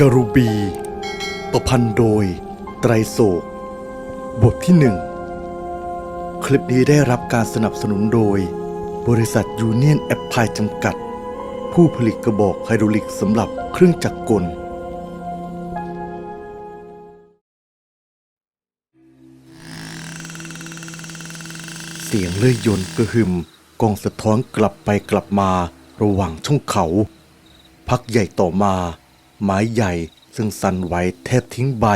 กรุบี ประพันธ์โดย ไตรโศก บทที่หนึ่ง คลิปนี้ได้รับการสนับสนุนโดย บริษัทยูเนียนแอปพลายจำกัด ผู้ผลิตกระบอกไฮดรอลิกสำหรับเครื่องจักรกล เสียงเลื่อยยนต์กระหึ่มกองสะท้อนกลับไปกลับมาระหว่างช่องเขา พักใหญ่ต่อมา ไม้ใหญ่ ซึ่งสั่นไหวแทบทิ้งใบ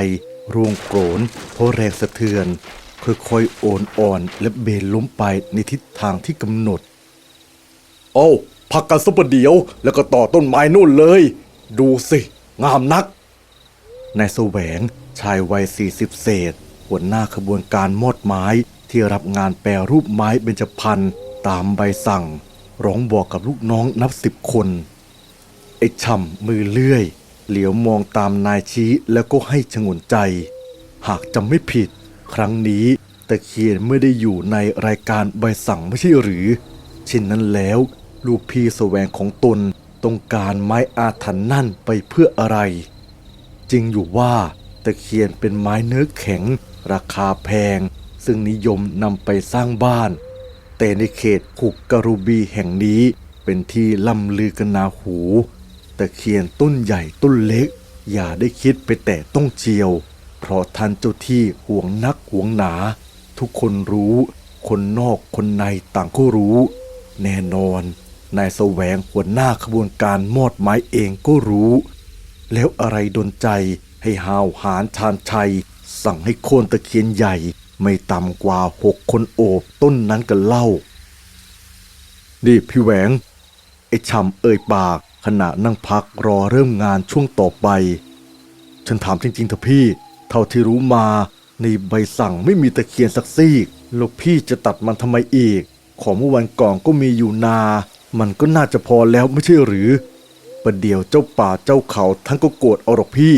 ร่วงโกรนเพราะแรงสะเทือน ค่อยๆโอนอ่อนและเบนล้มไปในทิศทางที่กำหนด โอ้าพักกันสักประเดี๋ยว แล้วก็ต่อต้นไม้นู่นเลย ดูสิ งามนักนายแสวงชายวัย40เศษ หัวหน้าขบวนการมอดไม้ที่รับงานแปรรูปไม้เบญจพรรณตามใบสั่ง ร้องบอกกับลูกน้องนับสิบคน ไอ้ช่ำมือเลื่อย เหลียวมองตามนายชี้แล้วก็ให้ชงนใจ หากจำไม่ผิด ครั้งนี้ตะเคียนไม่ได้อยู่ในรายการใบสั่งไม่ใช่หรือ เช่นนั้นแล้ว ลูกพี่แสวงของตนต้องการไม้อาถรรพ์นั่นไปเพื่ออะไร จริงอยู่ว่าตะเคียนเป็นไม้เนื้อแข็ง ราคาแพง ซึ่งนิยมนำไปสร้างบ้าน แต่ในเขตขุกกรูบีแห่งนี้เป็นที่ล่ำลือกันนาหู ตะเคียนต้นใหญ่ต้นเล็ก อย่าได้คิดไปแต่ต้องเจียว เพราะท่านเจ้าที่ห่วงนักห่วงหนา ทุกคนรู้ คนนอกคนในต่างก็รู้ แน่นอนนายแสวงหัวหน้าขบวนการมอดไม้เองก็รู้ แล้วอะไรดนใจให้หาวหารชาญชัย สั่งให้โค่นตะเคียนใหญ่ ไม่ต่ำกว่าหกคนโอบต้นนั้นกันเล่า นี่พี่แหวง ไอ้ชำเอ่ยปาก ขณะนั่งพักรอเริ่มงานช่วงต่อไป ฉันถามจริงๆเถอะพี่ เท่าที่รู้มาในใบสั่งไม่มีตะเคียนสักซี่แล้วพี่จะตัดมันทำไมอีก ของเมื่อวันก่อนก็มีอยู่นา มันก็น่าจะพอแล้วไม่ใช่หรือ ประเดี๋ยวเจ้าป่าเจ้าเขาท่านก็โกรธเอาหรอกพี่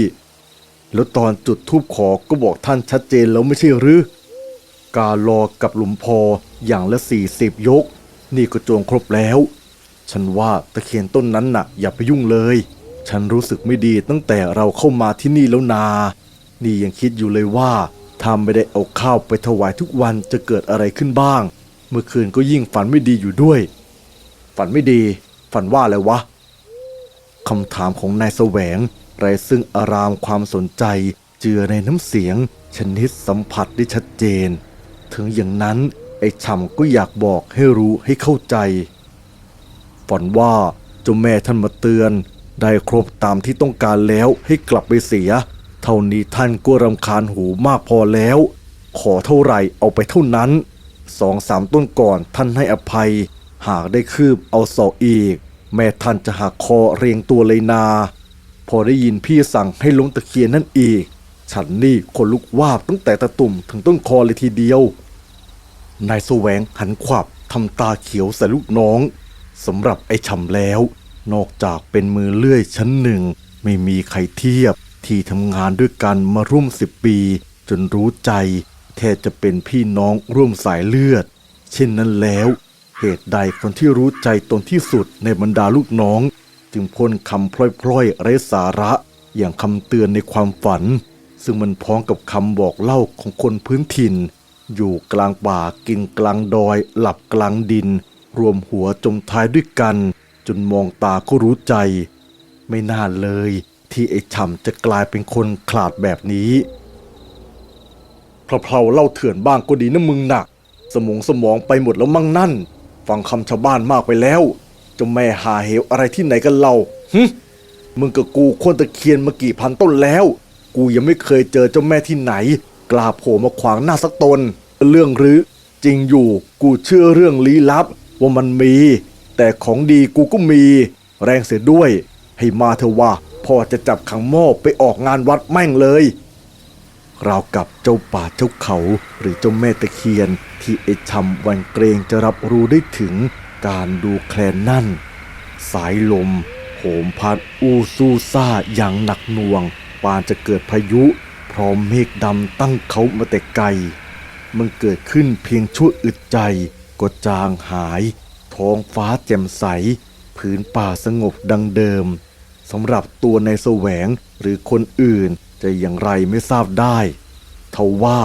แล้วตอนจุดทูบขอก็บอกท่านชัดเจนแล้วไม่ใช่หรือ การรอกับหลุมพออย่างละสี่สิบยก นี่ก็จวงครบแล้ว ฉันว่าตะเคียนต้นนั้นน่ะ อย่าไปยุ่งเลย ฉันรู้สึกไม่ดีตั้งแต่เราเข้ามาที่นี่แล้วนา นี่ยังคิดอยู่เลยว่าถ้าไม่ได้เอาข้าวไปถวายทุกวันจะเกิดอะไรขึ้นบ้าง เมื่อคืนก็ยิ่งฝันไม่ดีอยู่ด้วย ฝันไม่ดี ฝันว่าอะไรวะคำถามของนายแสวงไรซึ่งอารามความสนใจ เจือในน้ำเสียง ชนิดสัมผัสได้ชัดเจน ถึงอย่างนั้นไอ้ช่ำก็อยากบอกให้รู้ให้เข้าใจ ฝันว่าเจ้าแม่ท่านมาเตือน ได้ครบตามที่ต้องการแล้วให้กลับไปเสีย เท่านี้ท่านก็รำคาญหูมากพอแล้ว ขอเท่าไหร่เอาไปเท่านั้นสองสามต้นก่อนท่านให้อภัย หากได้คืบเอาศอกอีก แม่ท่านจะหักคอเรียงตัวเลยนา พอได้ยินพี่สั่งให้ล้มตะเคียนนั่นอีก ฉันนี่คนลุกวาบตั้งแต่ตะตุ่มถึงต้นคอเลยทีเดียวนายแสวงหันขวับทำตาเขียวใส่ลูกน้อง สำหรับไอ้ช่ำแล้ว นอกจากเป็นมือเลื่อยชั้นหนึ่ง ไม่มีใครเทียบที่ทำงานด้วยกันมาร่วมสิบปี จนรู้ใจ แทบจะเป็นพี่น้องร่วมสายเลือด เช่นนั้นแล้ว เหตุใดคนที่รู้ใจตนที่สุดในบรรดาลูกน้อง จึงพ่นคำพล่อยๆไร้สาระอย่างคำเตือนในความฝัน ซึ่งมันพ้องกับคำบอกเล่าของคนพื้นถิ่น อยู่กลางป่ากินกลางดอย หลับกลางดิน รวมหัวจมท้ายด้วยกัน จนมองตาก็รู้ใจ ไม่น่าเลย ที่ไอ้ฉ่ำจะกลายเป็นคนขลาดแบบนี้เพลาๆเล่าเถื่อนบ้างก็ดีนะมึงหนัก สมองสมองไปหมดแล้วมั่งนั่น ฟังคำชาวบ้านมากไปแล้วเจะแม่หาเหวอะไรที่ไหนกันเราหึมึงกับกูโคนตะเคียนมากี่พันต้นแล้ว กูยังไม่เคยเจอเจ้าแม่ที่ไหน กล้าโผล่มาขวางหน้าสักตน เรื่องหรือจริงอยู่กูเชื่อเรื่องลี้ลับ ว่ามันมี แต่ของดีกูก็มี แรงเสียด้วย ให้มาเถอะว่าพ่อจะจับขังหม้อไปออกงานวัดแม่งเลยราวกับเจ้าป่าเจ้าเขาหรือเจ้าแม่ตะเคียน ที่ไอชำวันเกรงจะรับรู้ได้ถึงการดูแคลนนั่น สายลม โหมพัดอูซูซ่าอย่างหนักหน่วง ปานจะเกิดพายุ พร้อมเมฆดำตั้งเขามาแต่ไกล มันเกิดขึ้นเพียงชั่วอึดใจ ก็จางหาย ท้องฟ้าแจ่มใส ผืนป่าสงบดังเดิมสำหรับตัวในแสวงหรือคนอื่นจะอย่างไรไม่ทราบได้ทว่า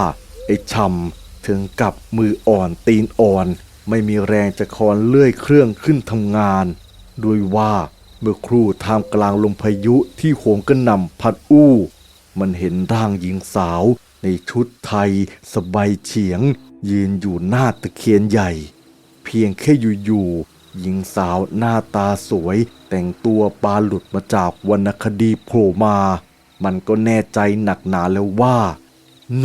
ไอ้ชำถึงกับมืออ่อนตีนอ่อน ไม่มีแรงจะคอนเลื่อยเครื่องขึ้นทำงาน ด้วยว่าเมื่อครู่ท่ามกลางลมพายุที่โหมกระหน่ำพัดอู้ มันเห็นร่างหญิงสาวในชุดไทยสบายเฉียง ยืนอยู่หน้าตะเคียนใหญ่ เพียงแค่อยู่ๆหญิงสาวหน้าตาสวย แต่งตัวปลาหลุดมาจากวรรณคดีโผล่มา มันก็แน่ใจหนักหนาแล้วว่า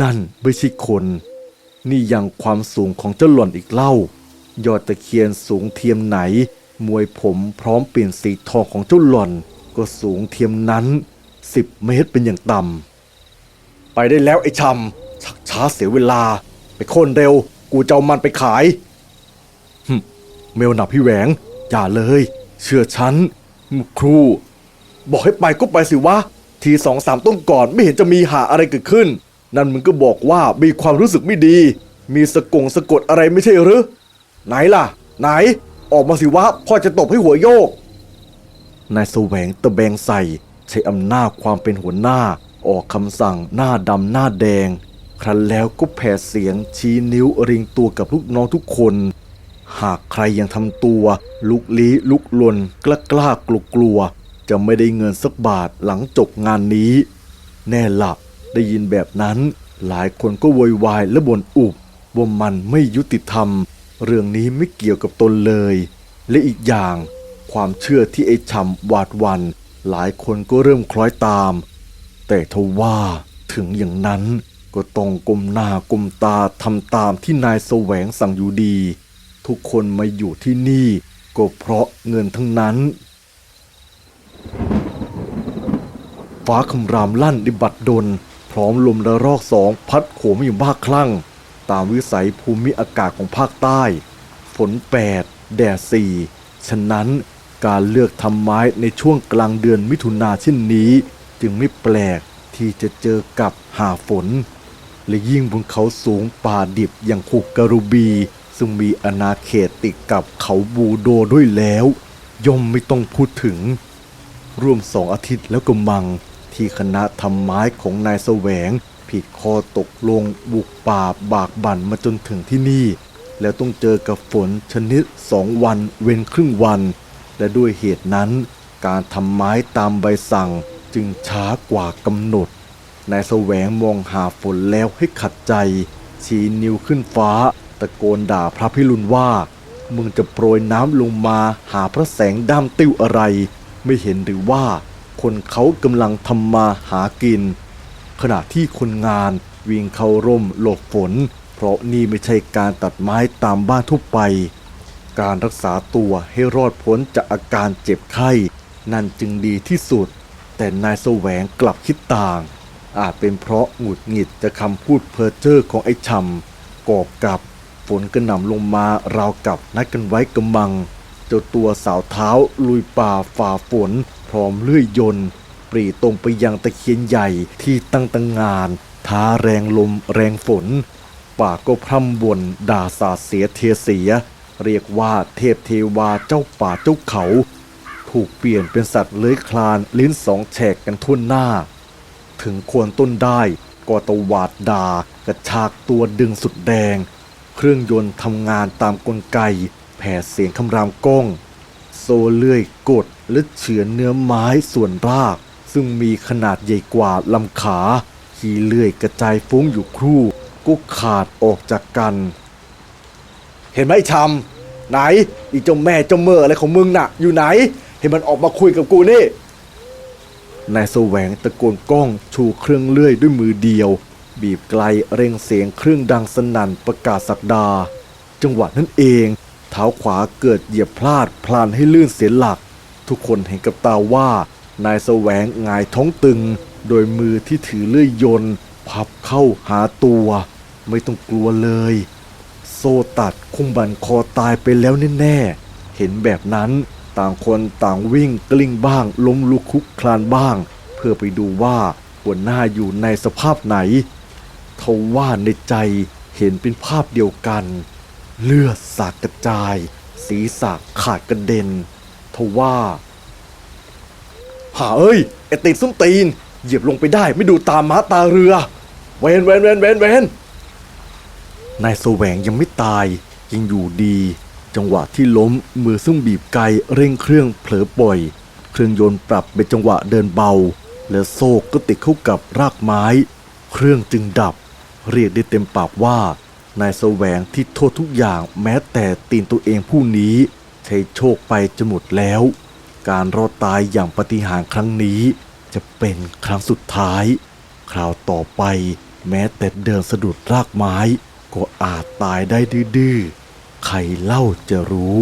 นั่นไม่ใช่คน นี่ยังความสูงของเจ้าหล่อนอีกเล่า ยอดตะเคียนสูงเทียมไหน มวยผมพร้อมเปลี่ยนสีทองของเจ้าหล่อน ก็สูงเทียมนั้นสิบเมตรเป็นอย่างต่ำไปได้แล้วไอ้ชำชักช้าเสียเวลา โค่นเร็ว กูจะเอามันไปขายหึเมลหนับพี่แหวง อย่าเลย เชื่อฉัน ครู บอกให้ไปก็ไปสิวะ ทีสองสามต้นก่อนไม่เห็นจะมีหาอะไรเกิดขึ้น นั่นมึงก็บอกว่ามีความรู้สึกไม่ดี มีสะกงสะกดอะไรไม่ใช่หรือ ไหนล่ะ ไหน ออกมาสิวะ พ่อจะตบให้หัวโยก นายแสวงตะแบงใส่ ใช้อำนาจความเป็นหัวหน้า ออกคำสั่งหน้าดำหน้าแดง ครั้นแล้วก็แผ่เสียงชี้นิ้วเริงตัวกับลูกน้องทุกคน หากใครยังทำตัว ลุกลี้ลุกลนกล้ากล้ากลัวกลัว จะไม่ได้เงินสักบาทหลังจบงานนี้ แน่หลับได้ยินแบบนั้น หลายคนก็โวยวายและบ่นอุบว่ามันไม่ยุติธรรม เรื่องนี้ไม่เกี่ยวกับตนเลย และอีกอย่างความเชื่อที่ไอ้ชำหวาดวัน หลายคนก็เริ่มคล้อยตาม แต่ทว่าถึงอย่างนั้น ก็ต้องก้มหน้าก้มตาทำตามที่นายแสวงสั่งอยู่ดี ทุกคนมาอยู่ที่นี่ ก็เพราะเงินทั้งนั้น ฟ้าคำรามลั่นในบัดดล พร้อมลมระลอกสองพัดโหมอย่บ้าคลั่ง ตามวิสัยภูมิอากาศของภาคใต้ ฝนแปดแดดสี่ฉะนั้นการเลือกทำไม้ในช่วงกลางเดือนมิถุนาเช่นนี้ จึงไม่แปลกที่จะเจอกับหาฝน และยิ่งบนเขาสูงป่าดิบอย่างภูการูบี ซึ่งมีอาณาเขตติดกับเขาบูโดด้วยแล้ว ย่อมไม่ต้องพูดถึง ร่วมสองอาทิตย์แล้วก็มัง ที่คณะทำไม้ของนายแสวง ผิดข้อตกลงบุกป่าบากบั่นมาจนถึงที่นี่ แล้วต้องเจอกับฝนชนิดสองวันเว้นครึ่งวัน และด้วยเหตุนั้น การทำไม้ตามใบสั่งจึงช้ากว่ากำหนด นายแสวงมองหาฝนแล้วให้ขัดใจ ชี้นิ้วขึ้นฟ้า ตะโกนด่าพระพิรุณว่า มึงจะโปรยน้ำลงมาหาพระแสงด้ามติ้วอะไร ไม่เห็นหรือว่า คนเขากำลังทำมาหากิน ขณะที่คนงานวิ่งเข้าร่มหลบฝน เพราะนี่ไม่ใช่การตัดไม้ตามบ้านทั่วไป การรักษาตัวให้รอดพ้นจากอาการเจ็บไข้ นั่นจึงดีที่สุด แต่นายแสวงกลับคิดต่าง อาจเป็นเพราะหงุดหงิดจะคำพูดเพ้อเจ้อของไอ้ชำกอบกับฝนกระหน่ำลงมาราวกับนัดกันไว้กำมัง เจ้าตัวสาวเท้าลุยป่าฝ่าฝน พร้อมเลื่อยยนต์ปรีตรงไปยังตะเคียนใหญ่ที่ตั้งตังงาน ท้าแรงลมแรงฝน ป่าก็พร่ำบ่นด่าสาเสียเทเสีย เรียกว่าเทพเทวาเจ้าป่าเจ้าเขา ถูกเปลี่ยนเป็นสัตว์เลื้อยคลานลิ้นสองแฉกกันทั่วหน้า ถึงควรต้นได้ก็ตวาดดากระชากตัวดึงสุดแดง เครื่องยนต์ทำงานตามกลไก แผ่เสียงคำรามก้อง โซเลื่อยกดและเฉือนเนื้อไม้ส่วนราก ซึ่งมีขนาดใหญ่กว่าลำขา ขี่เลื่อยกระจายฟุ้งอยู่ครู่ก็ขาดออกจากกัน เห็นไหมไอ้ชำไหนอีเจ้าแม่เจ้าเมื่ออะไรของมึงน่ะ อยู่ไหน เห็นมันออกมาคุยกับกูนี่ นายแสวงตะโกนก้องชูเครื่องเลื่อยด้วยมือเดียว บีบไกลเร่งเสียงเครื่องดังสนั่นประกาศสักดา จังหวะนั้นเอง เท้าขวาเกิดเหยียบพลาดพลานให้ลื่นเสียหลัก ทุกคนเห็นกับตาว่านายแสวงหงายท้องตึง โดยมือที่ถือเลื่อยยนต์พับเข้าหาตัว ไม่ต้องกลัวเลย โซตัดคงบันคอตายไปแล้วแน่ๆเห็นแบบนั้น ต่างคนต่างวิ่งกลิ้งบ้างล้มลุกคลุกคลานบ้าง เพื่อไปดูว่าหัวหน้าอยู่ในสภาพไหนทว่าในใจเห็นเป็นภาพเดียวกัน เลือดสาดกระจาย ศีรษะขาดกระเด็นทว่าหาเอ้ยไอติดส้มตีน เหยียบลงไปได้ไม่ดูตามม้าตาเรือ เวนเวนเวนเวนเวนนายแสวงยังไม่ตายยังอยู่ดี จังหวะที่ล้มมือซึ่งบีบไกเร่งเครื่องเผลอปล่อย เครื่องยนต์ปรับเป็นจังหวะเดินเบา และโซ่ก็ติดเข้ากับรากไม้ เครื่องจึงดับ เรียกได้เต็มปากว่านายแสวงที่โทษทุกอย่างแม้แต่ตีนตัวเองผู้นี้ ใช้โชคไปจะหมดแล้ว การรอดตายอย่างปฏิหารครั้งนี้ จะเป็นครั้งสุดท้าย คราวต่อไปแม้แต่เดินสะดุดรากไม้ ก็อาจตายได้ดื้อ ใครเล่าจะรู้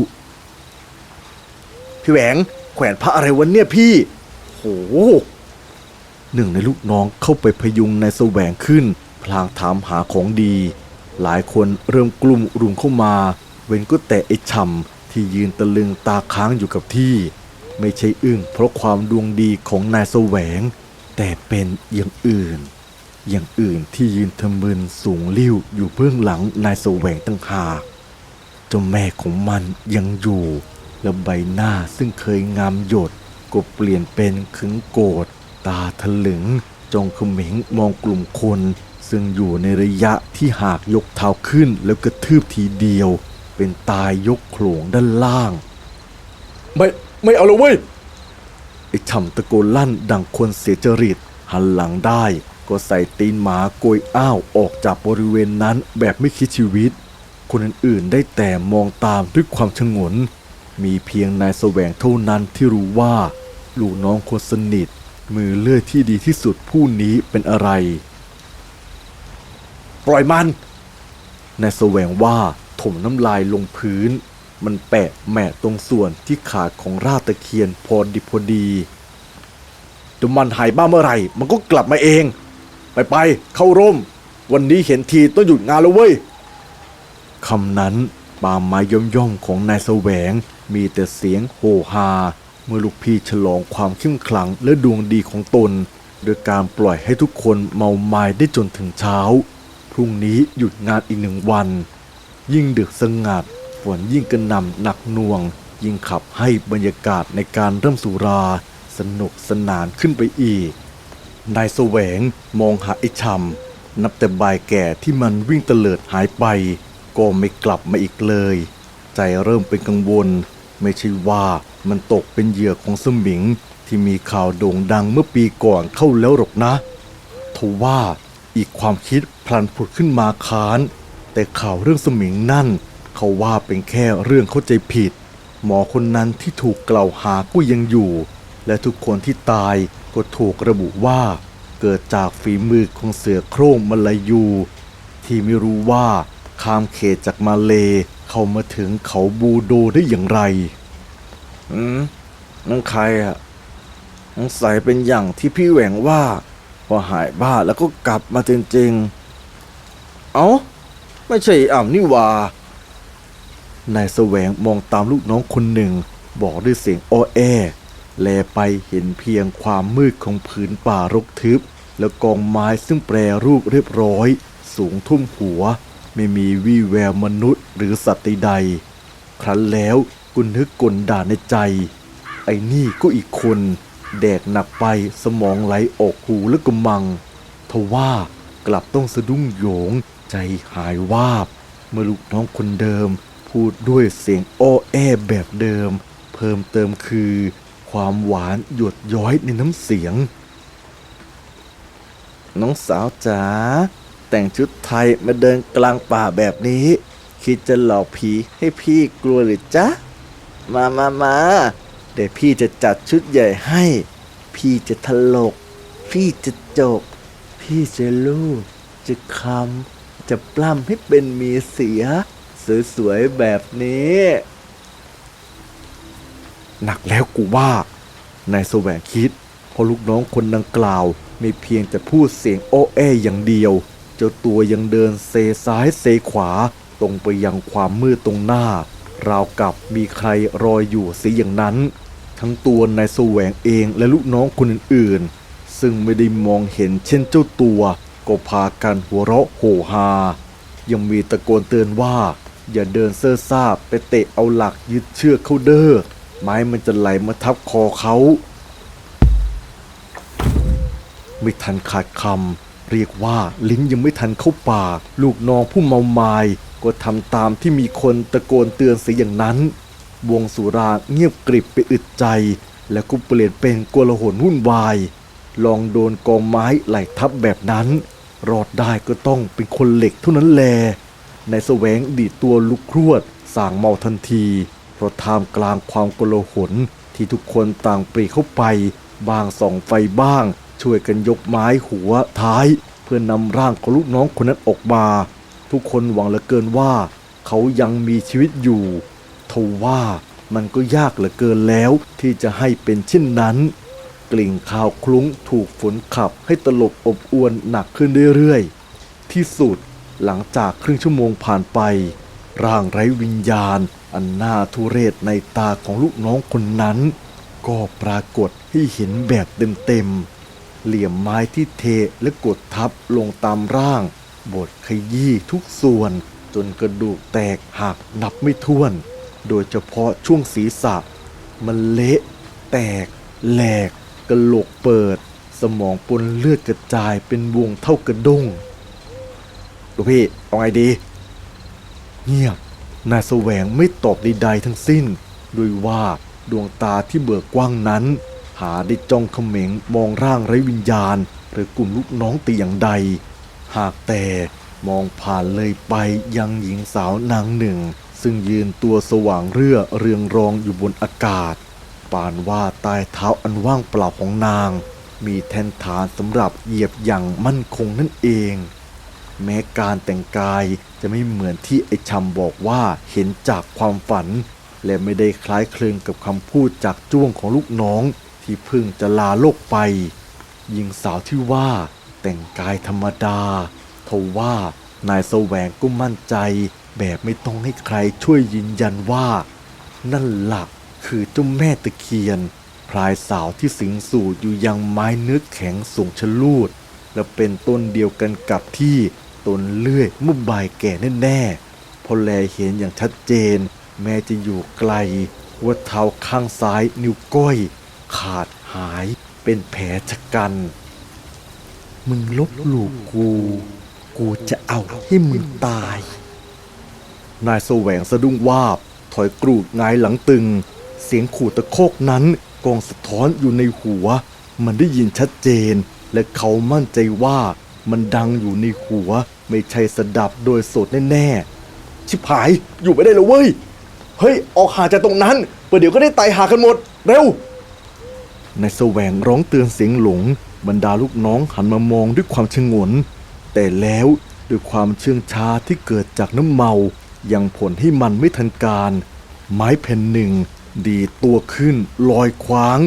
พี่แหวงแขวนพระอะไรวันเนี่ยพี่ โห หนึ่งในลูกน้องเข้าไปพยุงนายแสวงขึ้น พลางถามหาของดี หลายคนเริ่มกลุ่มรุมเข้ามา เว้นก็แต่ไอ้ช่ำที่ยืนตะลึงตาค้างอยู่กับที่ ไม่ใช่อึ้งเพราะความดวงดีของนายแสวง แต่เป็นอย่างอื่น อย่างอื่นที่ยืนทะมึนสูงลิ้วอยู่เบื้องหลังนายแสวงตั้งหาก เจ้าแม่ของมันยังอยู่ และใบหน้าซึ่งเคยงามหยดก็เปลี่ยนเป็นขึงโกรธตาถลึงจงเขม็งมองกลุ่มคน ซึ่งอยู่ในระยะที่หากยกเท้าขึ้นแล้วกระทืบทีเดียว เป็นตายยกโขลงด้านล่าง ไม่ไม่เอาเลยเว้ยไอ้ฉ่ำตะโกนลั่นดังคนเสียจริต หันหลังได้ ก็ใส่ตีนหมาโกยอ้าวออกจากบริเวณนั้นแบบไม่คิดชีวิต คนอื่นๆ ได้แต่มองตามด้วยความชงน มีเพียงนายแสวงเท่านั้นที่รู้ว่า ลูกน้องคนสนิท มือเลือดที่ดีที่สุดผู้นี้เป็นอะไร ปล่อยมัน นายแสวงว่าถมน้ำลายลงพื้น มันแปะแหมะตรงส่วนที่ขาของราตะเคียนพอดิพอดีดมันหายบ้าเมื่อไหร่ มันก็กลับมาเอง ไปไปเข้าร่ม วันนี้เห็นทีต้องหยุดงานแล้วเว้ย คำนั้นปาไม้ย่อมย่อมๆของนายแสวง มีแต่เสียงโห่ฮาเมื่อลูกพี่ฉลองความเข้มขลังและดวงดีของตน โดยการปล่อยให้ทุกคนเมาไม้ได้จนถึงเช้า พรุ่งนี้หยุดงานอีกหนึ่งวัน ยิ่งดึกสงัดฝนยิ่งกระหน่ำหนักหน่วง ยิ่งขับให้บรรยากาศในการเริ่มสุรา สนุกสนานขึ้นไปอีกนายแสวงมองหาไอ้ชำนับแต่บายแก่ที่มันวิ่งเตลิดหายไป ก็ไม่กลับมาอีกเลย ใจเริ่มเป็นกังวล ไม่ใช่ว่ามันตกเป็นเหยื่อของสมิงที่มีข่าวโด่งดังเมื่อปีก่อนเข้าแล้วหรอกนะทว่าอีกความคิดพลันผุดขึ้นมาค้าน แต่ข่าวเรื่องสมิงนั่น เขาว่าเป็นแค่เรื่องเข้าใจผิด หมอคนนั้นที่ถูกกล่าวหาก็ยังอยู่ และทุกคนที่ตายก็ถูกระบุว่า เกิดจากฝีมือของเสือโคร่งมลายู ที่ไม่รู้ว่า ข้ามเขตจากมาเลเข้ามาถึงเขาบูโดได้อย่างไร อืมนั่นใครอะสงสัยเป็นอย่างที่พี่แหวงว่า พอหายบ้าแล้วก็กลับมาจริงๆ เอา้า ไม่ใช่อ่ำนี่ว่านายแสวงมองตามลูกน้องคนหนึ่ง บอกด้วยเสียงอ้อแอแลไปเห็นเพียงความมืดของผืนป่ารกทึบ แล้วกองไม้ซึ่งแปรรูปเรียบร้อย สูงทุ่มหัว ไม่มีวี่แววมนุษย์หรือสัตว์ใด ครั้นแล้วกุนึกกลด่าในใจ ไอ้นี่ก็อีกคน แดกหนักไปสมองไหลออกหูและกำมังทว่ากลับต้องสะดุ้งโหยงใจหายวาบ เมื่อลูกน้องคนเดิม พูดด้วยเสียงอ้อแอแบบเดิม เพิ่มเติมคือ ความหวานหยดย้อยในน้ำเสียง น้องสาวจ๋า แต่งชุดไทยมาเดินกลางป่าแบบนี้ คิดจะหลอกผีให้พี่กลัวหรือจ๊ะ มามามาเดี๋ยวพี่จะจัดชุดใหญ่ให้ พี่จะถลก พี่จะจก พี่จะลูบจะคำจะปล้ำให้เป็นมีเสีย สวยๆแบบนี้ หนักแล้วกูว่านายแสวงคิดเพราะลูกน้องคนดังกล่าวไม่เพียงแต่พูดเสียงโอ้แออย่างเดียว จ้าตัวยังเดินเซซ้ายเซขวา ตรงไปยังความมืดตรงหน้า ราวกับมีใครรอยอยู่สีอย่างนั้น ทั้งตัวนายแสวงเองและลูกน้องคนอื่นๆ ซึ่งไม่ได้มองเห็นเช่นเจ้าตัว ก็พากันหัวเราะโหฮา ยังมีตะโกนเตือนว่า อย่าเดินเซ่อซ่าไปเตะเอาหลักยึดเชือกเขาเด้อไม้มันจะไหลมาทับคอเขา ไม่ทันขาดคำ เรียกว่าลิ้นยังไม่ทันเข้าปาก ลูกน้องผู้เมามาย ก็ทำตามที่มีคนตะโกนเตือนเสียอย่างนั้น วงสุราเงียบกริบไปอึดใจ แล้วก็เปลี่ยนเป็นกลหลวุ่นวาย ลองโดนกองไม้ไหลทับแบบนั้น รอดได้ก็ต้องเป็นคนเหล็กเท่านั้นแล ในแสวงดีตัวลุกครวดสางเมาทันทีเพราะท่ามกลางความกลหลที่ทุกคนต่างปรีเข้าไป บางส่องไฟบ้าง ช่วยกันยกไม้หัวท้าย เพื่อนำร่างของลูกน้องคนนั้นออกมา ทุกคนหวังเหลือเกินว่า เขายังมีชีวิตอยู่ทว่ามันก็ยากเหลือเกินแล้วที่จะให้เป็นเช่นนั้น กลิ่นคาวคลุ้งถูกฝนขับให้ตลบอบอวนหนักขึ้นเรื่อยๆ ที่สุดหลังจากครึ่งชั่วโมงผ่านไป ร่างไร้วิญญาณ อันน่าทุเรศในตาของลูกน้องคนนั้น ก็ปรากฏให้เห็นแบบเต็มๆ เหลี่ยมไม้ที่เทและกดทับลงตามร่างบดขยี้ทุกส่วน จนกระดูกแตกหักนับไม่ถ้วน โดยเฉพาะช่วงศีรษะ มันเละแตก แหลกกระโหลกเปิด สมองปนเลือดกระจายเป็นวงเท่ากระด้งลูกพี่เอาไงดี เงียบนายแสวงไม่ตอบใดๆทั้งสิ้นโดยว่าดวงตาที่เบิกกว้างนั้น หาได้จ้องเขม็งมองร่างไร้วิญญาณ หรือกลุ่มลูกน้องตีอย่างใด หากแต่มองผ่านเลยไปยังหญิงสาวนางหนึ่ง ซึ่งยืนตัวสว่างเรื่อเรืองรองอยู่บนอากาศ ปานว่าใต้เท้าอันว่างเปล่าของนาง มีแทนฐานสำหรับเหยียบอย่างมั่นคงนั่นเอง แม้การแต่งกายจะไม่เหมือนที่ไอชำบอกว่าเห็นจากความฝัน และไม่ได้คล้ายคลึงกับคำพูดจากจ้วงของลูกน้อง ที่เพิ่งจะลาโลกไป หญิงสาวที่ว่าแต่งกายธรรมดาทว่านายแสวงก็มั่นใจ แบบไม่ต้องให้ใครช่วยยืนยันว่า นั่นหลักคือเจ้าแม่ตะเคียน พลายสาวที่สิงสู่อยู่ยังไม้เนื้อแข็งสูงชะลูด และเป็นต้นเดียวกันกับที่ต้นเลื่อยเมื่อบ่ายแก่แน่ๆพอแลเห็นอย่างชัดเจน แม้จะอยู่ไกล ว่าเท้าข้างซ้ายนิ้วก้อย ขาดหายเป็นแผลชะกัน มึงลบหลู่กู กูจะเอาให้มึงตาย นายแสวงสะดุ้งวาบ ถอยกรูดงายหลังตึง เสียงขู่ตะโคกนั้นกองสะท้อนอยู่ในหัว มันได้ยินชัดเจน และเขามั่นใจว่ามันดังอยู่ในหัว ไม่ใช่สดับโดยสดแน่ๆ ชิบหายอยู่ไม่ได้แล้วเว้ย เฮ้ย ออกหาจากตรงนั้นประเดี๋ยวก็ได้ตายหากันหมด เร็ว นายแสวงร้องเตือนเสียงหลง บรรดาลูกน้องหันมามองด้วยความชงน แต่แล้วด้วยความเชื่องช้าที่เกิดจากน้ำเมา ยังผลให้มันไม่ทันการ ไม้แผ่นหนึ่ง ดีตัวขึ้น ลอยคว้าง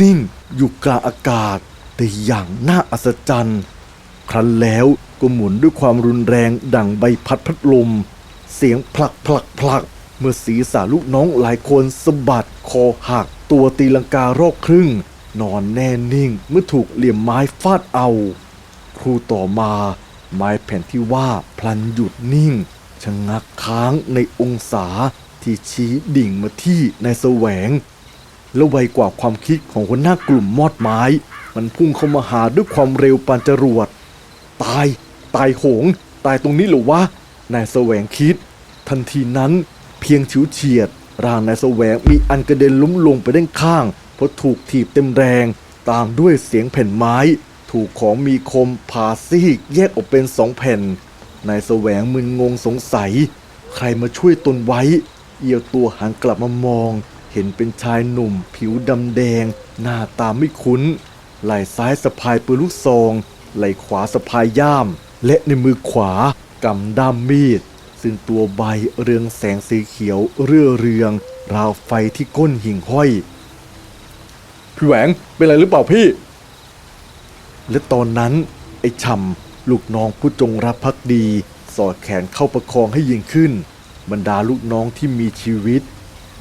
นิ่ง อยู่กลางอากาศ แต่อย่างน่าอัศจรรย์ ครั้นแล้วก็หมุนด้วยความรุนแรงดั่งใบพัดพัดลม เสียงพลักพลักพลัก เมื่อศีรษะลูกน้องหลายคนสะบัดคอหักตัวตีลังการอกครึ่ง นอนแน่นิ่งเมื่อถูกเหลี่ยมไม้ฟาดเอา ครูต่อมาไม้แผ่นที่ว่าพลันหยุดนิ่งชะงักค้างในองศาที่ชี้ดิ่งมาที่นายแสวง และไวกว่าความคิดของหัวหน้ากลุ่มมอดไม้ มันพุ่งเข้ามาหาด้วยความเร็วปานจรวด ตาย ตายโหง ตายตรงนี้หรือวะนายแสวงคิด ทันทีนั้น เพียงฉิวเฉียด ร่างนายแสวงมีอันกระเด็นล้มลงไปด้านข้าง เพราะถูกถีบเต็มแรง ตามด้วยเสียงแผ่นไม้ ถูกของมีคมผ่าซีกแยกออกเป็นสองแผ่นนายแสวงมึนงงสงสัย ใครมาช่วยตนไว้ เอียวตัวหันกลับมามอง เห็นเป็นชายหนุ่ม ผิวดำแดง หน้าตาไม่คุ้น ไหล่ซ้ายสะพายปืนลูกซอง ไหล่ขวาสะพายย่าม และในมือขวากำด้ามมีด ซึ่งตัวใบเรืองแสงสีเขียวเรื่อเรือง ราวไฟที่ก้นหิ่งห้อย พี่แหวงเป็นอะไรหรือเปล่าพี่ และตอนนั้น ไอ้ช่ำลูกน้องผู้จงรับพักดี สอดแขนเข้าประคองให้ยิงขึ้น บรรดาลูกน้องที่มีชีวิต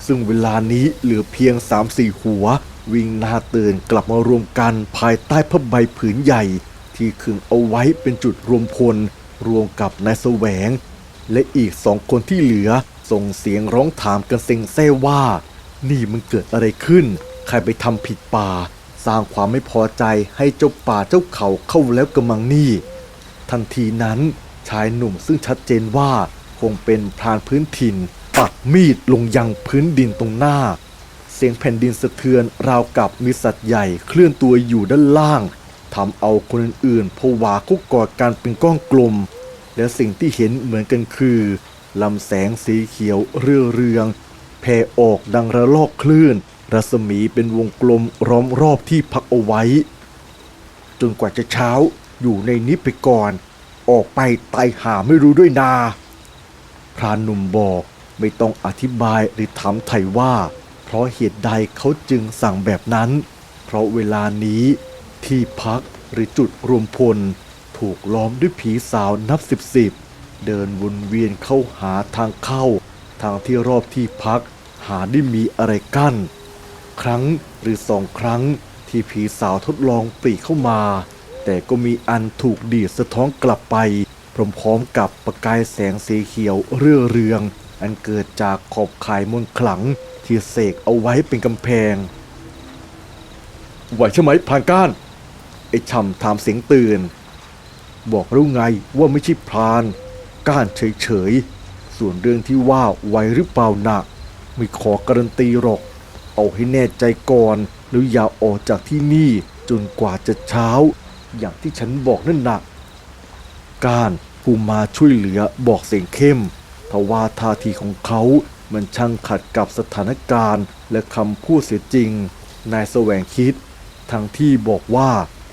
ซึ่งเวลานี้เหลือเพียง3ามสี่หัว วิ่งหน้าตื่นกลับมารวมกันภายใต้ผ้าใบผืนใหญ่ ที่ขึงเอาไว้เป็นจุดรวมพลรวมกับนายแสวง และอีกสองคนที่เหลือส่งเสียงร้องถามกันเซ็งแซ่ว่า นี่มันเกิดอะไรขึ้น ใครไปทำผิดป่า สร้างความไม่พอใจให้เจ้าป่าเจ้าเขาเข้าแล้วกระมังนี่ ทันทีนั้นชายหนุ่มซึ่งชัดเจนว่าคงเป็นพรานพื้นถิ่น ปักมีดลงยังพื้นดินตรงหน้า เสียงแผ่นดินสะเทือนราวกับมีสัตว์ใหญ่เคลื่อนตัวอยู่ด้านล่างทำเอาคนอื่นๆผวาคุกกอดกันเป็นก้อนกลม และสิ่งที่เห็นเหมือนกันคือลำแสงสีเขียวเรื่อเรืองแผ่ออกดังระลอกคลื่น รัศมีเป็นวงกลมล้อมรอบที่พักเอาไว้ จนกว่าจะเช้าอยู่ในนี้ไปก่อน ออกไปตายหาไม่รู้ด้วยนา พรานหนุ่มบอกไม่ต้องอธิบายหรือถามไถ่ว่า เพราะเหตุใดเขาจึงสั่งแบบนั้น เพราะเวลานี้ที่พักหรือจุดรวมพล ถูกล้อมด้วยผีสาวนับสิบสิบเดินวนเวียนเข้าหาทางเข้า ทางที่รอบที่พักหาได้มีอะไรกั้น ครั้งหรือสองครั้งที่ผีสาวทดลองปรีเข้ามา แต่ก็มีอันถูกดีดสะท้อนกลับไป พร้อมๆกับประกายแสงสีเขียวเรื่อเรือง อันเกิดจากขอบข่ายมนขลัง ที่เสกเอาไว้เป็นกำแพง ไหวใช่ไหมพรานก้าน ไอ้ช่ำถามเสียงตื่น บอกรู้ไงว่าไม่ใช่พราน ก้านเฉยๆ ส่วนเรื่องที่ว่าไวหรือเปล่าหนะไม่ขอการันตีหรอก เอาให้แน่ใจก่อน แล้วอย่าออกจากที่นี่จนกว่าจะเช้า อย่างที่ฉันบอกนั่นนะการผู้มาช่วยเหลือบอกเสียงเข้มทว่าท่าทีของเขา มันช่างขัดกับสถานการณ์ และคำพูดเสียจริง นายแสวงคิด ทั้งที่บอกว่า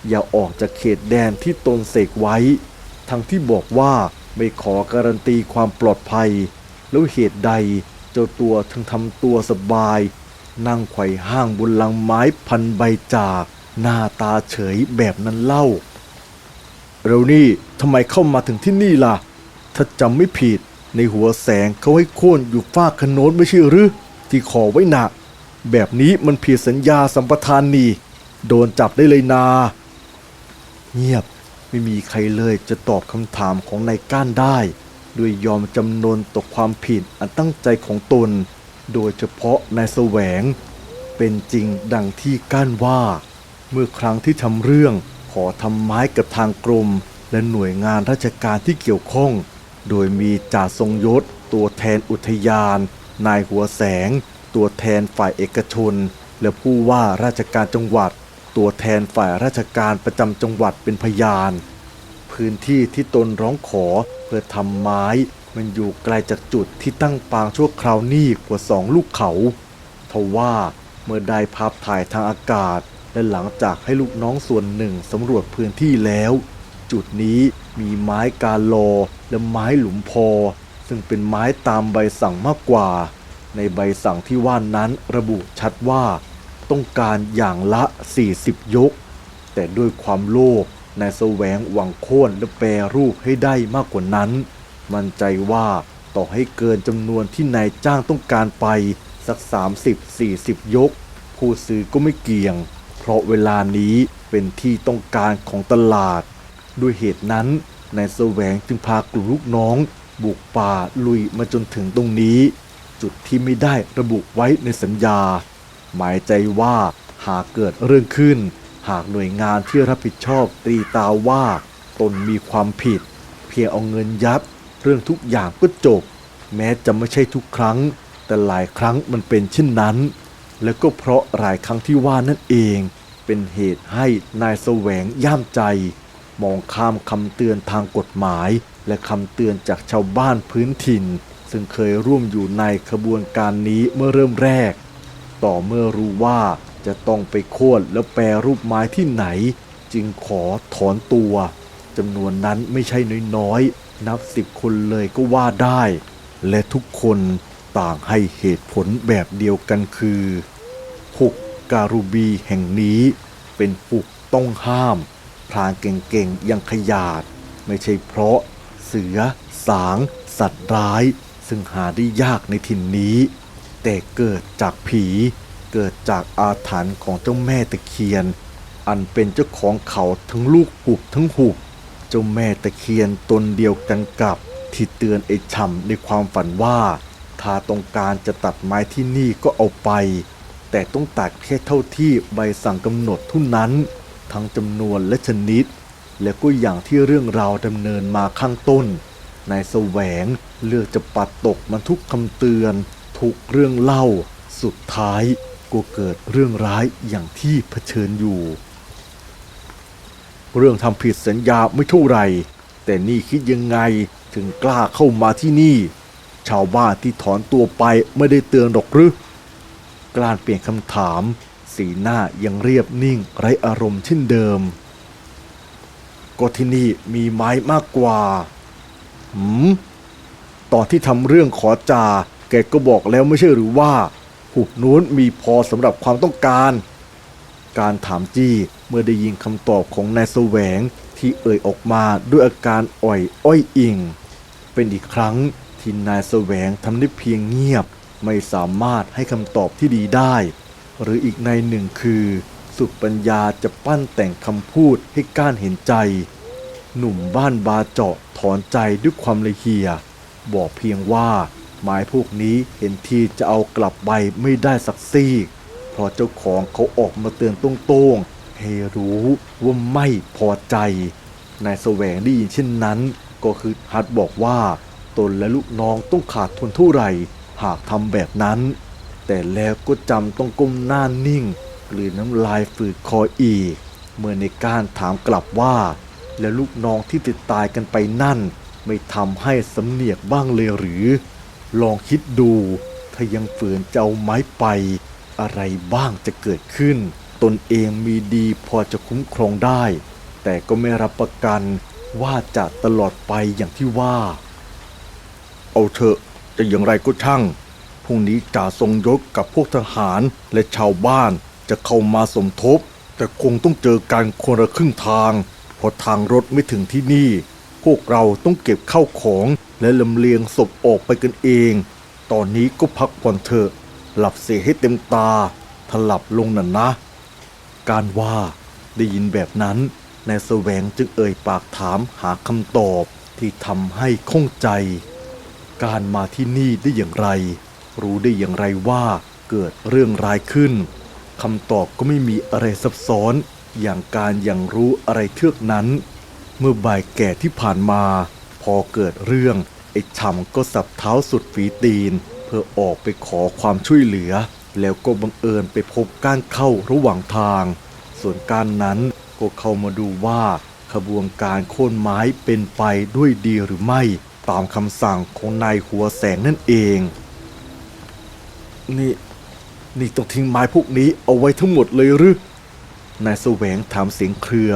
อย่าออกจากเขตแดนที่ตนเสกไว้ ทั้งที่บอกว่าไม่ขอการันตีความปลอดภัย แล้วเหตุใดเจ้าตัวถึงทำตัวสบาย นั่งไขว่ห้างบนลังไม้พันใบจาก หน้าตาเฉยแบบนั้นเล่าเร็วนี่ทำไมเข้ามาถึงที่นี่ล่ะ ถ้าจำไม่ผิดในหัวแสงเขาให้โค่นอยู่ฟากขนโนนไม่ใช่หรือ ที่ขอไว้หนะแบบนี้มันผิดสัญญาสัมปทานนี่ โดนจับได้เลยนา เงียบไม่มีใครเลยจะตอบคำถามของนายก้านได้ด้วยยอมจำนนต่อความผิดอันตั้งใจของตน โดยเฉพาะนายแสวง เป็นจริงดังที่ก้านว่า เมื่อครั้งที่ทำเรื่องขอทำไม้กับทางกรม และหน่วยงานราชการที่เกี่ยวข้อง โดยมีจ่าทรงยศ ตัวแทนอุทยาน นายหัวแสง ตัวแทนฝ่ายเอกชน และผู้ว่าราชการจังหวัด ตัวแทนฝ่ายราชการประจำจังหวัดเป็นพยาน พื้นที่ที่ตนร้องขอเพื่อทำไม้มันอยู่ไกลจากจุดที่ตั้งปางชั่วคราวนี้กว่าสองลูกเขาทว่าเมื่อได้ภาพถ่ายทางอากาศ และหลังจากให้ลูกน้องส่วนหนึ่งสำรวจพื้นที่แล้ว จุดนี้มีไม้กาโลและไม้หลุมพอ ซึ่งเป็นไม้ตามใบสั่งมากกว่า ในใบสั่งที่ว่านั้นระบุชัดว่า ต้องการอย่างละ 40 ยก แต่ด้วยความโลภนายแสวงหวังโค่นและแปรรูปให้ได้มากกว่านั้น มั่นใจว่าต่อให้เกินจำนวนที่นายจ้างต้องการไปสัก 30-40 ยก ผู้ซื้อก็ไม่เกี่ยง เพราะเวลานี้เป็นที่ต้องการของตลาด ด้วยเหตุนั้นนายแสวงจึงพากลุ่มลูกน้อง บุกป่าลุยมาจนถึงตรงนี้ จุดที่ไม่ได้ระบุไว้ในสัญญา หมายใจว่าหากเกิดเรื่องขึ้น หากหน่วยงานที่รับผิดชอบตีตาว่าตนมีความผิด เพียงเอาเงินยัดเรื่องทุกอย่างก็จบ แม้จะไม่ใช่ทุกครั้ง แต่หลายครั้งมันเป็นเช่นนั้น และก็เพราะหลายครั้งที่ว่านั่นเอง เป็นเหตุให้นายแสวงย่ามใจ มองข้ามคำเตือนทางกฎหมาย และคำเตือนจากชาวบ้านพื้นถิ่น ซึ่งเคยร่วมอยู่ในขบวนการนี้เมื่อเริ่มแรก ต่อเมื่อรู้ว่าจะต้องไปโค่นแล้วแปรรูปไม้ที่ไหน จึงขอถอนตัวจำนวนนั้นไม่ใช่น้อยๆ นับสิบคนเลยก็ว่าได้ และทุกคนต่างให้เหตุผลแบบเดียวกันคือหุกการุบีแห่งนี้เป็นหุกต้องห้าม พรานเก่งๆยังขยาด ไม่ใช่เพราะเสือ สาง สัตว์ร้าย ซึ่งหาได้ยากในถิ่นนี้ แต่เกิดจากผี เกิดจากอาถรรพ์ของเจ้าแม่ตะเคียน อันเป็นเจ้าของเขาทั้งลูกหุบทั้งหุบ เจ้าแม่ตะเคียนตนเดียวกันกับ ที่เตือนไอ้ช่ำในความฝันว่า ถ้าต้องการจะตัดไม้ที่นี่ก็เอาไป แต่ต้องตัดแค่เท่าที่ใบสั่งกำหนดเท่านั้น ทั้งจำนวนและชนิด และก็อย่างที่เรื่องราวดำเนินมาข้างต้นนายแสวงเลือกจะปัดตกมันทุกคำเตือน ทุกเรื่องเล่า สุดท้ายก็เกิดเรื่องร้ายอย่างที่เผชิญอยู่ เรื่องทำผิดสัญญาไม่เท่าไร แต่นี่คิดยังไงถึงกล้าเข้ามาที่นี่ ชาวบ้านที่ถอนตัวไปไม่ได้เตือนหรอกหรือกล้านเปลี่ยนคำถาม สีหน้ายังเรียบนิ่งไร้อารมณ์เช่นเดิม ก็ที่นี่มีไม้มากกว่าหืมตอนที่ทำเรื่องขอจา แกก็บอกแล้วไม่ใช่หรือว่าหุบนู้นมีพอสำหรับความต้องการ การถามจี้เมื่อได้ยินคำตอบของนายแสวงที่เอ่ยออกมาด้วยอาการอ่อยอ้อยอิง เป็นอีกครั้งที่นายแสวงทำได้เพียงเงียบ ไม่สามารถให้คำตอบที่ดีได้ หรืออีกในหนึ่งคือ สุปัญญาจะปั้นแต่งคำพูดให้ก้านเห็นใจ หนุ่มบ้านบาเจาะถอนใจด้วยความละเหีย บอกเพียงว่า ไม้พวกนี้เห็นทีจะเอากลับไปไม่ได้สักซีกเพราะเจ้าของเขาออกมาเตือนตรงๆให้รู้ว่าไม่พอใจ นายแสวงได้ยินเช่นนั้น ก็คือฮัดบอกว่า ตนและลูกน้องต้องขาดทุนเท่าไหร่ หากทำแบบนั้น แต่แล้วก็จำต้องก้มหน้านิ่งกลืนน้ำลายฝืดคออีก เมื่อในการถามกลับว่า แล้วลูกน้องที่ติดตายกันไปนั่น ไม่ทำให้สำเนียกบ้างเลยหรือ ลองคิดดูถ้ายังฝืนจะเอาไม้ไป อะไรบ้างจะเกิดขึ้น ตนเองมีดีพอจะคุ้มครองได้ แต่ก็ไม่รับประกันว่าจะตลอดไปอย่างที่ว่า เอาเถอะจะอย่างไรก็ช่าง พรุ่งนี้จ่าทรงยศกับพวกทหารและชาวบ้านจะเข้ามาสมทบ แต่คงต้องเจอกันคนละครึ่งทาง เพราะทางรถไม่ถึงที่นี่ พวกเราต้องเก็บเข้าวของและลำเลียงศพออกไปกันเอง ตอนนี้ก็พักผ่อนเถอะ หลับเสียให้เต็มตาถ้าหลับลงน่ะนะ การว่าได้ยินแบบนั้นนายแสวงจึงเอ่ยปากถามหาคำตอบที่ทำให้ข้องใจ การมาที่นี่ได้อย่างไร รู้ได้อย่างไรว่าเกิดเรื่องร้ายขึ้นคำตอบก็ไม่มีอะไรซับซ้อนอย่างการอย่างรู้อะไรเทือกนั้น เมื่อบ่ายแก่ที่ผ่านมา พอเกิดเรื่อง ไอ้ช่ำก็สับเท้าสุดฝีตีน เพื่อออกไปขอความช่วยเหลือ แล้วก็บังเอิญไปพบก้านเข้าระหว่างทาง ส่วนการนั้นก็เข้ามาดูว่าขบวนการโค่นไม้เป็นไปด้วยดีหรือไม่ ตามคำสั่งของนายหัวแสงนั่นเอง นี่ นี่ต้องทิ้งไม้พวกนี้เอาไว้ทั้งหมดเลยหรือนายแสวงถามเสียงเครือ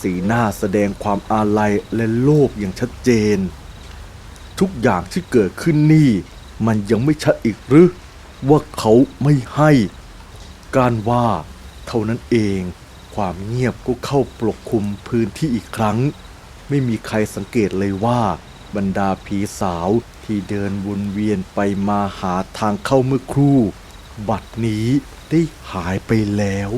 สีหน้าแสดงความอาลัยและโลภอย่างชัดเจน ทุกอย่างที่เกิดขึ้นนี่ มันยังไม่ชัดอีกหรือว่าเขาไม่ให้ การว่าเท่านั้นเองความเงียบก็เข้าปกคลุมพื้นที่อีกครั้ง ไม่มีใครสังเกตเลยว่า บรรดาผีสาวที่เดินวนเวียนไปมาหาทางเข้าเมื่อครู่ บัดนี้ได้หายไปแล้ว